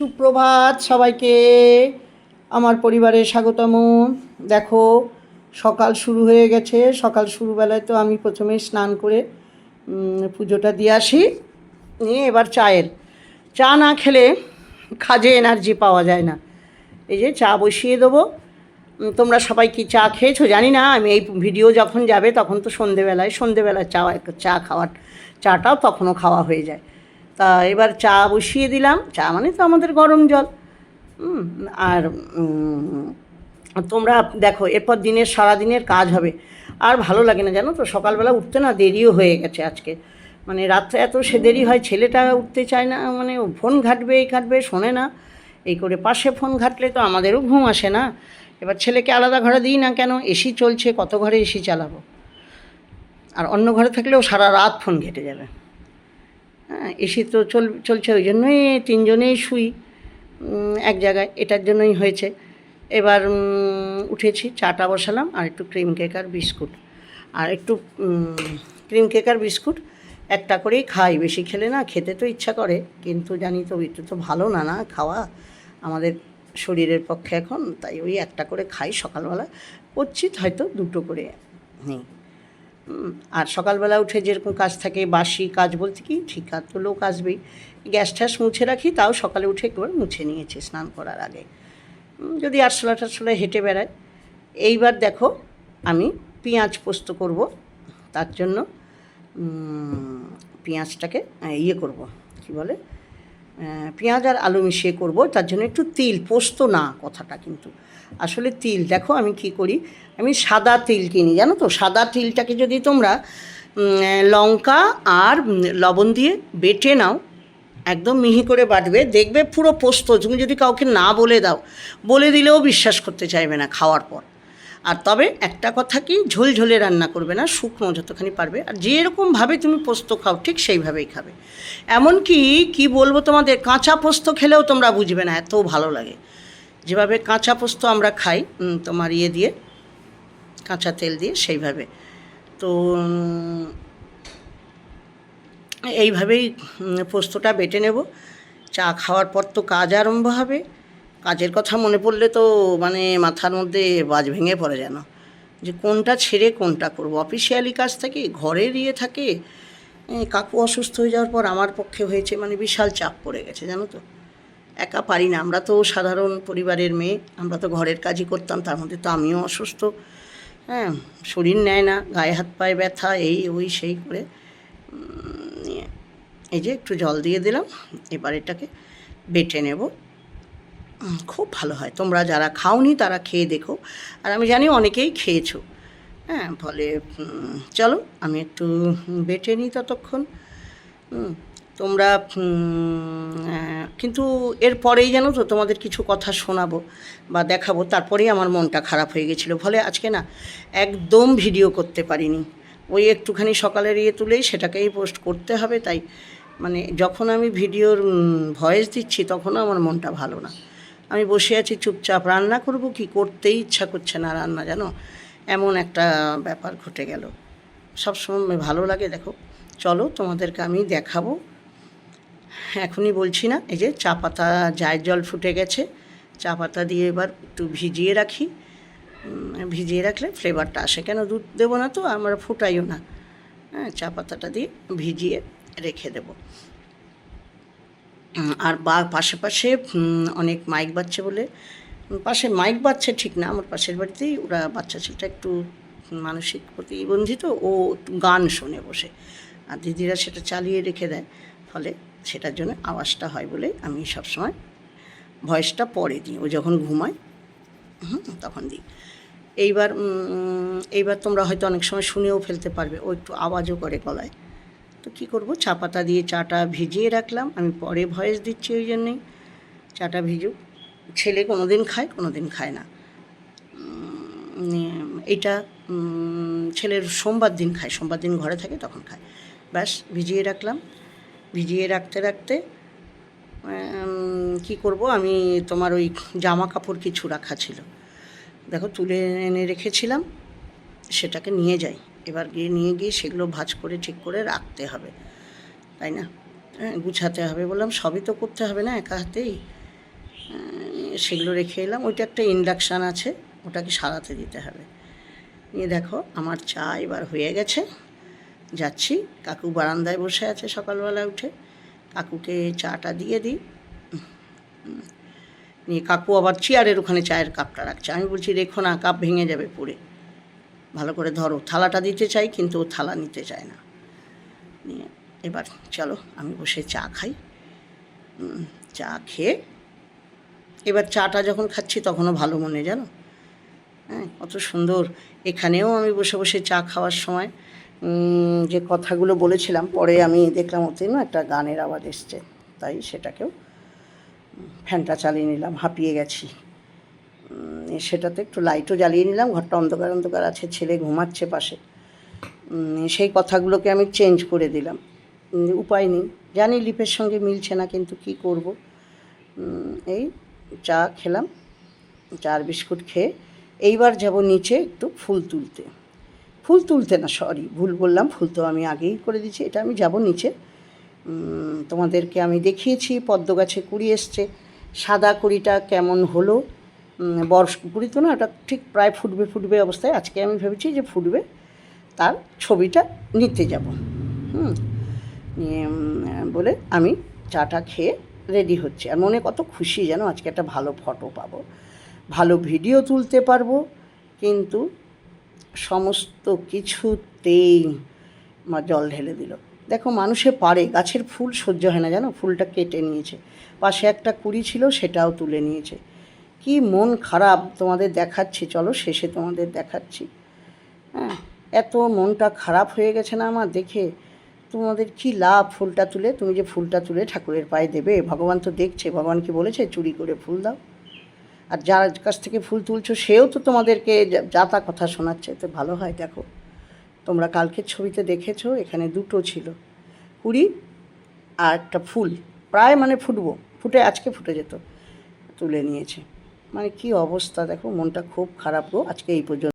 সুপ্রভাত সবাইকে। আমার পরিবারে স্বাগতম। দেখো, সকাল শুরু হয়ে গেছে। সকাল শুরুবেলায় তো আমি প্রথমে স্নান করে পুজোটা দিয়ে আসি। নিয়ে এবার চায়ের। চা না খেলে কাজে এনার্জি পাওয়া যায় না। এই যে চা বসিয়ে দেবো। তোমরা সবাই কি চা খেয়েছো? জানি না। আমি এই ভিডিও যখন যাবে তখন তো সন্ধেবেলায় সন্ধেবেলায় চা চা খাওয়ার, চাটাও তখনও খাওয়া হয়ে যায়। তা এবার চা বসিয়ে দিলাম। চা মানে তো আমাদের গরম জল। আর তোমরা দেখো, এরপর দিনের সারা দিনের কাজ হবে। আর ভালো লাগে না, জানো তো? সকালবেলা উঠতে না দেরিও হয়ে গেছে আজকে। মানে রাত্রে এত সে দেরি হয়, ছেলেটা উঠতে চায় না মানে ফোন ঘাটবে, এই ঘাটবে, শোনে না। এই করে পাশে ফোন ঘাটলে তো আমাদেরও ঘুম আসে না। এবার ছেলেকে আলাদা ঘরে দিই না কেন? এসি চলছে, কত ঘরে এসি চালাবো? আর অন্য ঘরে থাকলেও সারা রাত ফোন ঘেটে যাবে। হ্যাঁ এসি তো চল, চলছে ওই জন্যই তিনজনেই শুই এক জায়গায়, এটার জন্যই হয়েছে। এবার উঠেছি, চাটা বসালাম, আর একটু ক্রিম কেক আর বিস্কুট। আর একটু ক্রিম কেক আর বিস্কুট, একটা করেই খাই, বেশি খেলে না, খেতে তো ইচ্ছা করে, কিন্তু জানি তো এটা তো ভালো না না, খাওয়া আমাদের শরীরের পক্ষে এখন, তাই ওই একটা করে খাই সকালবেলা। করছি হয়তো দুটো করে, নেই। আর সকালবেলা উঠে যেরকম কাজ থাকে, বাসি কাজ বলতে কি, ঠিক আর তো লোক আসবেই গ্যাস ট্যাস মুছে রাখি, তাও সকালে উঠে একবার মুছে নিয়েছি স্নান করার আগে। যদি আরশোলা টারশোলা হেঁটে বেড়ায়। এইবার দেখো, আমি পেঁয়াজ পোস্ত করব, তার জন্য পেঁয়াজটাকে ইয়ে করব, কি বলে? পেঁয়াজ আর আলু মিশিয়ে করব, তার জন্য একটু তিল, পোস্ত না কথাটা কিন্তু। আসলে তিল, দেখো আমি কি করি, আমি সাদা তিল কিনি, জানো তো? সাদা তিলটাকে যদি তোমরা লঙ্কা আর লবণ দিয়ে বেটে নাও, একদম মিহি করে বাটবে, দেখবে পুরো পোস্ত, তুমি যদি কাউকে না বলে দাও, বলে দিলেও বিশ্বাস করতে চাইবে না খাওয়ার পর। আর তবে একটা কথা কি ঝোলঝোলে রান্না করবে না, শুকনো যতখানি পারবে, আর যেরকমভাবে তুমি পোস্ত খাও, ঠিক সেইভাবেই খাবে। এমনকি কি বলব তোমাদের, কাঁচা পোস্ত খেলেও তোমরা বুঝবে না, এত ভালো লাগে। যেভাবে কাঁচা পোস্ত আমরা খাই তোমার ইয়ে দিয়ে, কাঁচা তেল দিয়ে, সেইভাবে। তো এইভাবেই পোস্তটা বেটে নেব। চা খাওয়ার পর তো কাজ আরম্ভ হবে। কাজের কথা মনে পড়লে তো মানে মাথার মধ্যে বাজ ভেঙে পড়ে যেন। যে কোনটা ছেড়ে কোনটা করব? অফিসিয়ালি কাজ থাকে, ঘরের ইয়ে থাকে। কাকু অসুস্থ হয়ে যাওয়ার পর আমার পক্ষে হয়েছে মানে বিশাল চাপ পড়ে গেছে, জানো তো। একা পারি না, আমরা তো সাধারণ পরিবারের মেয়ে, আমরা তো ঘরের কাজই করতাম, তার মধ্যে তো আমিও অসুস্থ। হ্যাঁ শরীর নেয় না, গায়ে হাত পায়ে ব্যথা, এই ওই সেই করে। এই যে একটু জল দিয়ে দিলাম, এবার এটাকে বেটে নেব। খুব ভালো হয়। তোমরা যারা খাওনি তারা খেয়ে দেখো। আর আমি জানি অনেকেই খেয়েছো। হ্যাঁ ফলে চলো, আমি একটু বেটে নিই ততক্ষণ। তোমরা কিন্তু এরপরেই জানো তো, তোমাদের কিছু কথা শোনাবো বা দেখাবো। তারপরেই আমার মনটা খারাপ হয়ে গেছিল। ফলে আজকে না, একদম ভিডিও করতে পারিনি। ওই একটুখানি সকালের ইয়ে তুলেই সেটাকেই পোস্ট করতে হবে। তাই মানে যখন আমি ভিডিওর ভয়েস দিচ্ছি, তখনও আমার মনটা ভালো না। আমি বসে আছি, চুপচাপ রান্না করব, কি করতেই ইচ্ছা করছে না রান্না, জানো? এমন একটা ব্যাপার ঘটে গেল। সবসময় ভালো লাগে, দেখো। চলো, তোমাদেরকে আমি দেখাবো। এখনই বলছি না, এই যে চা পাতা, জায়ের জল ফুটে গেছে। চা পাতা দিয়ে এবার একটু ভিজিয়ে রাখি। ভিজিয়ে রাখলে ফ্লেভারটা আসে। কেন, দুধ দেবো না তো, আমরা ফুটাইও না। হ্যাঁ চা পাতাটা দিয়ে ভিজিয়ে রেখে দেবো। আর বা পাশে পাশে অনেক মাইক বাজছে বলে। পাশে মাইক বাজছে ঠিক না, আমার পাশের বাড়িতেই ওরা বাচ্চা ছেলেটা একটু মানসিক প্রতিবন্ধিত ও গান শোনে বসে। আর দিদিরা সেটা চালিয়ে রেখে দেয়, ফলে সেটার জন্য আওয়াজটা হয় বলে আমি সবসময় ভয়েসটা পরে দিই। ও যখন ঘুমায় তখন দিই। এইবার এইবার তোমরা হয়তো অনেক সময় শুনেও ফেলতে পারবে, ও একটু আওয়াজও করে গলায়। তো কী করব? চা পাতা দিয়ে চাটা ভিজিয়ে রাখলাম। আমি পরে ভয়েস দিচ্ছি ওই জন্যেই। চাটা ভিজুক। ছেলে কোনো দিন খায় কোনো দিন খায় না। এইটা ছেলের সোমবার দিন খায়। সোমবার দিন ঘরে থাকে, তখন খায়। ব্যাস, ভিজিয়ে রাখলাম। ভিজিয়ে রাখতে রাখতে কি করব? আমি তোমার ওই জামা কাপড় কিছু রাখা ছিল। দেখো, তুলে এনে রেখেছিলাম। সেটাকে নিয়ে যাই। এবার গিয়ে নিয়ে গিয়ে সেগুলো ভাঁজ করে ঠিক করে রাখতে হবে। তাই না? হ্যাঁ গুছাতে হবে। বললাম, সবই তো করতে হবে না একা হাতেই? সেগুলো রেখে এলাম। ওইটা একটা ইন্ডাকশান আছে, ওটাকে সারাতে দিতে হবে। নিয়ে দেখো, আমার চা এবার হয়ে গেছে। যাচ্ছি। কাকু বারান্দায় বসে আছে সকালবেলা উঠে। কাকুকে চাটা দিয়ে দিই। নিয়ে কাকু আবার চেয়ারের ওখানে চায়ের কাপটা রাখছে। আমি বলছি, রেখো না, কাপ ভেঙে যাবে পড়ে। ভালো করে ধরো, থালাটা দিতে চাই কিন্তু থালা নিতে চায় না। নিয়ে এবার চলো, আমি বসে চা খাই। চা খেয়ে এবার চাটা যখন খাচ্ছি তখনও ভালো মনে, জানো? হ্যাঁ কত সুন্দর। এখানেও আমি বসে বসে চা খাওয়ার সময় যে কথাগুলো বলেছিলাম, পরে আমি দেখলাম ওতে না একটা গানের আওয়াজ এসছে, তাই সেটাকেও ফ্যানটা চালিয়ে নিলাম, হাঁপিয়ে গেছি। সেটাতে একটু লাইটও জ্বালিয়ে নিলাম, ঘরটা অন্ধকার অন্ধকার আছে, ছেলে ঘুমাচ্ছে পাশে। সেই কথাগুলোকে আমি চেঞ্জ করে দিলাম। উপায় নেই। জানি লিপের সঙ্গে মিলছে না, কিন্তু কি করব? এই চা খেলাম, চার বিস্কুট খেয়ে এইবার যাব নিচে একটু ফুল তুলতে। ফুল তুলতে না সরি ভুল বললাম, ফুল তো আমি আগেই করে দিয়েছি, এটা আমি যাব নিচে। তোমাদেরকে আমি দেখিয়েছি, পদ্ম গাছে কুড়ি এসছে, সাদা কুড়িটা কেমন হলো? বর্ষ কুড়ি তো না ওটা ঠিক প্রায় ফুটবে ফুটবে অবস্থায়। আজকে আমি ভেবেছি যে ফুটবে, তার ছবিটা নিতে যাব। হুম, নিয়ে বলে আমি চাটা খেয়ে রেডি হচ্ছে। আর মনে কত খুশি যেন আজকে একটা ভালো ফটো পাবো। ভালো ভিডিও তুলতে পারব, কিন্তু সমস্ত কিছুতেই জল ঢেলে দিল। দেখো, মানুষে পারে, গাছের ফুল সহ্য হয় না জানো? ফুলটা কেটে নিয়েছে। পাশে একটা কুড়ি ছিল, সেটাও তুলে নিয়েছে। কি মন খারাপ তোমাদের দেখাচ্ছি, চলো শেষে তোমাদের দেখাচ্ছি। হ্যাঁ এত মনটা খারাপ হয়ে গেছে না আমার দেখে? তোমাদের কি লাভ ফুলটা তুলে? তুমি যে ফুলটা তুলে ঠাকুরের পায়ে দেবে, ভগবান তো দেখছে, ভগবান কি বলেছে, চুরি করে ফুল দাও। আর যার কাছ থেকে ফুল তুলছো, সেও তো তোমাদেরকে যা তা কথা শোনাচ্ছে তো ভালো হয়, দেখো। তোমরা কালকের ছবিতে দেখেছ, এখানে দুটো ছিল। কুড়ি আর একটা ফুল, প্রায় মানে ফুটবো, ফুটে আজকে ফুটে যেত, তুলে নিয়েছে। মানে কি অবস্থা? দেখো মনটা খুব খারাপ গো। আজকে এই পর্যন্ত